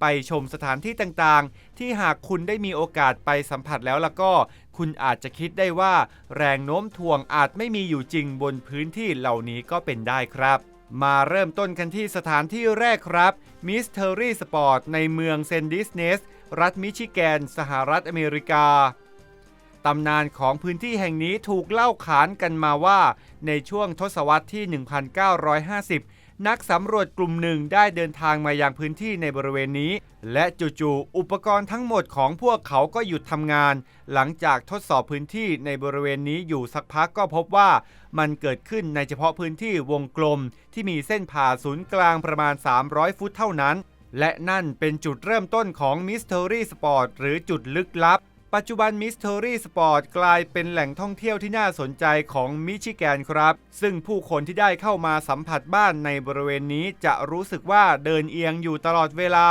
ไปชมสถานที่ต่างๆ ที่หากคุณได้มีโอกาสไปสัมผัสแล้วแล้วก็ คุณอาจจะคิดได้ว่า แรงโน้มถ่วงอาจไม่มีอยู่จริงบนพื้นที่เหล่านี้ก็เป็นได้ครับ มาเริ่มต้นกันที่สถานที่แรกครับ Mystery Sport ในเมืองเซนดิสเนส รัฐมิชิแกน สหรัฐอเมริกาตำนานของพื้นที่แห่งนี้ถูกเล่าขานกันมาว่า ในช่วงทศวรรษที่ 1950 นักสำรวจกลุ่มหนึ่งได้เดินทางมายังพื้นที่ในบริเวณนี้ และจู่ๆอุปกรณ์ทั้งหมดของพวกเขาก็หยุดทำงาน หลังจากทดสอบพื้นที่ในบริเวณนี้อยู่สักพักก็พบว่ามันเกิดขึ้นในเฉพาะพื้นที่วงกลม ที่มีเส้นผ่าศูนย์กลางประมาณ 300 ฟุตเท่านั้น และนั่นเป็นจุดเริ่มต้นของ Mystery Sport หรือจุดลึกลับ ปัจจุบันมิสเทอรี่สปอร์ตกลายเป็นแหล่งท่องเที่ยวที่น่าสนใจของมิชิแกนครับ ซึ่งผู้คนที่ได้เข้ามาสัมผัสบ้านในบริเวณนี้จะรู้สึกว่าเดินเอียงอยู่ตลอดเวลา